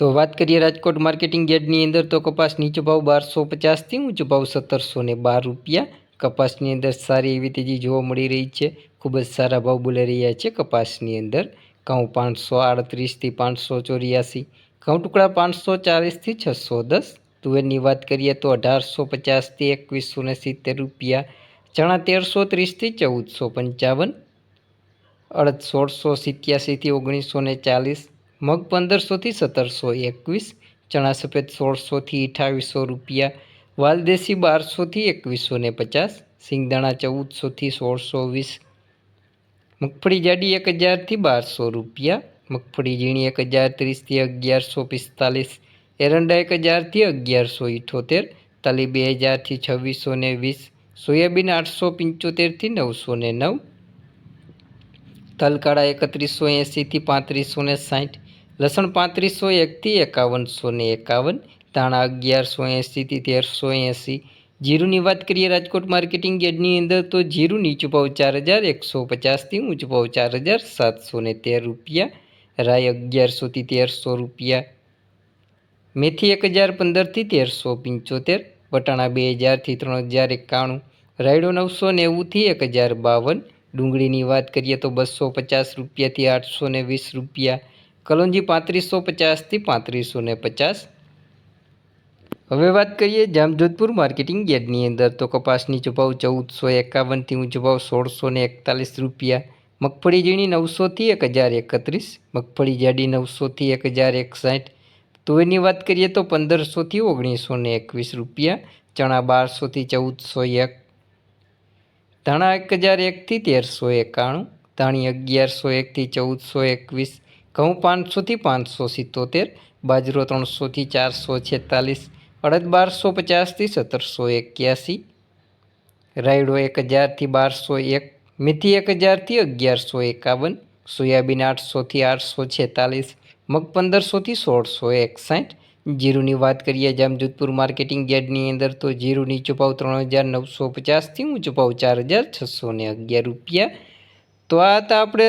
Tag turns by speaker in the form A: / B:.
A: તો વાત કરીએ રાજકોટ માર્કેટિંગ યાર્ડની અંદર તો કપાસ નીચો ભાવ બારસો પચાસથી ઊંચો ભાવ સત્તરસો ને બાર રૂપિયા. કપાસની અંદર સારી એવી તેજી જોવા મળી રહી છે. ખૂબ જ સારા ભાવ બોલાઈ રહ્યા છે કપાસની અંદર. ઘઉં પાંચસો આડત્રીસથી પાંચસો ચોર્યાસી. ઘઉં ટુકડા પાંચસો ચાલીસથી છસો દસ. તુવેરની વાત કરીએ તો અઢારસો પચાસથી એકવીસો ને સિત્તેર રૂપિયા. ચણા તેરસો ત્રીસથી ચૌદસો પંચાવન. અડદ સોળસો સિત્યાસીથી ઓગણીસો ને ચાલીસ. મગ પંદરસોથી સત્તરસો એકવીસ, ચણા સફેદ સોળસોથી અઠાવીસો રૂપિયા વાલદેશી બારસોથી એકવીસો ને પચાસ, સિંગદાણા ચૌદસોથી સોળસો વીસ. મગફળી જાડી એક હજારથી બારસો રૂપિયા, મગફળી ઝીણી એક હજાર ત્રીસથી અગિયારસો પિસ્તાલીસ, એરંડા એક હજારથી અગિયારસો ઇઠોતેર, તલી બે હજારથી છવ્વીસો ને વીસ, સોયાબીન આઠસો પંચોતેરથી નવસો ને નવ, તલકાળા એકત્રીસો એંસીથી પાંત્રીસો ને સાઠ લસણ પાંત્રીસો એકથી એકાવનસો ને એકાવન, ધાણા અગિયારસો એંસીથી તેરસો એંસી. જીરુની વાત કરીએ રાજકોટ માર્કેટિંગ યાર્ડની અંદર તો જીરું નીચું ભાવ ચાર હજાર, એકસો પચાસથી ઊંચું ભાવ ચાર હજાર, સાતસો ને તેર રૂપિયા. રાય અગિયારસોથી તેરસો રૂપિયા. મેથી એક હજાર પંદરથી તેરસો પંચોતેર, વટાણા બે હજારથી ત્રણ હજાર એકાણું, રાયડો નવસો નેવુંથી એક હજાર બાવન. ડુંગળીની વાત કરીએ તો બસો પચાસ રૂપિયાથી આઠસો ને વીસ રૂપિયા. કલોંજી પાંત્રીસો પચાસથી પાંત્રીસો ને પચાસ. હવે વાત કરીએ જામજોધપુર માર્કેટિંગ યાર્ડની અંદર. તો કપાસની ચુભાવ ચૌદસો એકાવનથી ઊંચો ભાવ સોળસો ને એકતાલીસ રૂપિયા. મગફળી ઝીણી નવસોથી એક હજાર એકત્રીસ. મગફળી જાડી નવસોથી એક હજાર એકસાઠ. તુવેરની વાત કરીએ તો પંદરસોથી ઓગણીસો ને એકવીસ રૂપિયા. ચણા બારસોથી ચૌદસો એક. ધાણા એક હજાર એકથી તેરસો એકાણું. ધાણી અગિયારસો એકથી ચૌદસો એકવીસ. ઘઉં પાંચસોથી પાંચસો સિત્તોતેર, બાજરો ત્રણસોથી ચારસો છેતાલીસ, અડદ બારસો પચાસથી સત્તરસો એક્યાસી, રાયડો એક હજારથી બારસો એક, મેથી એક હજારથી અગિયારસો એકાવન, સોયાબીન આઠસોથી આઠસો છેતાલીસ, મગ પંદરસોથી સોળસો એકસાઠ. જીરુની વાત કરીએ જામજોધપુર માર્કેટિંગ યાર્ડની અંદર તો જીરુની ચૂપાવ ત્રણ હજાર નવસો પચાસથી ઊંચો ભાવ ચાર હજાર છસો અગિયાર રૂપિયા. તો આ હતા આપણે